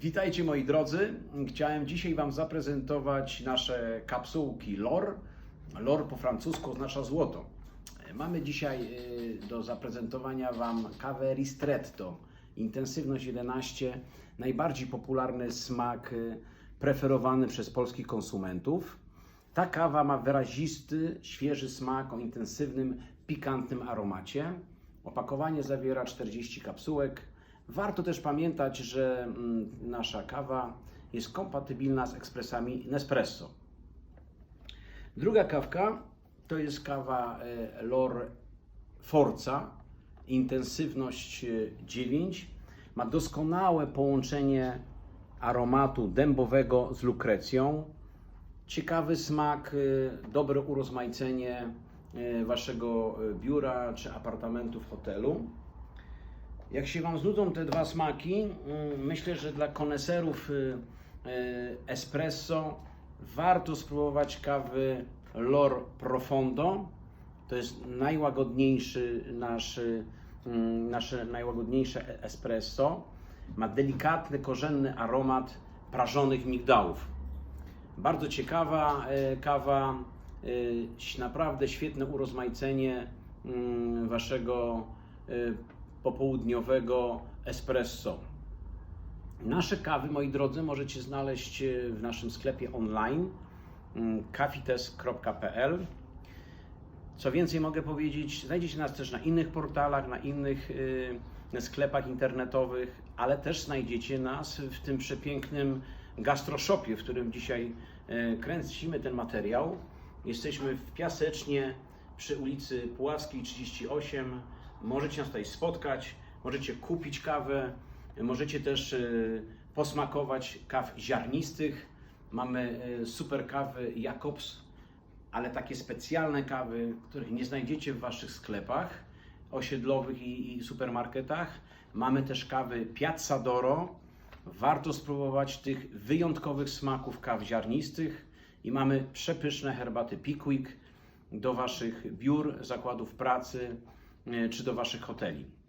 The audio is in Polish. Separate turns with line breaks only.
Witajcie moi drodzy. Chciałem dzisiaj Wam zaprezentować nasze kapsułki LOR. LOR po francusku oznacza złoto. Mamy dzisiaj y, do zaprezentowania Wam kawę Ristretto. Intensywność 11, najbardziej popularny smak y, preferowany przez polskich konsumentów. Ta kawa ma wyrazisty, świeży smak o intensywnym, pikantnym aromacie. Opakowanie zawiera 40 kapsułek. Warto też pamiętać, że mm, nasza kawa jest kompatybilna z ekspresami Nespresso. Druga kawka to jest kawa e, Lor Forza, intensywność e, 9. Ma doskonałe połączenie aromatu dębowego z lukrecją. Ciekawy smak, e, dobre urozmaicenie e, waszego e, biura czy apartamentu w hotelu. Jak się Wam znudzą te dwa smaki, mm, myślę, że dla koneserów y, y, espresso warto spróbować kawy Lor Profondo. To jest najłagodniejszy nasz, y, mm, nasze najłagodniejsze e- espresso. Ma delikatny, korzenny aromat prażonych migdałów. Bardzo ciekawa e, kawa, e, naprawdę świetne urozmaicenie mm, waszego popołudniowego espresso. Nasze kawy, moi drodzy, możecie znaleźć e, w naszym sklepie online mm, kafites.pl. Co więcej mogę powiedzieć, znajdziecie nas też na innych portalach, na innych y, sklepach internetowych, ale też znajdziecie nas w tym przepięknym gastroshopie, w którym dzisiaj y, kręcimy ten materiał. Jesteśmy w Piasecznie przy ulicy Puławskiej 38. Możecie nas tutaj spotkać, możecie kupić kawę, możecie też y, posmakować kaw ziarnistych. Mamy y, super kawy Jakobs, ale takie specjalne kawy, których nie znajdziecie w Waszych sklepach osiedlowych i, i supermarketach. Mamy też kawy Piazza Doro. Warto spróbować tych wyjątkowych smaków kaw ziarnistych i mamy przepyszne herbaty Pickwick do Waszych biur, zakładów pracy czy do Waszych hoteli.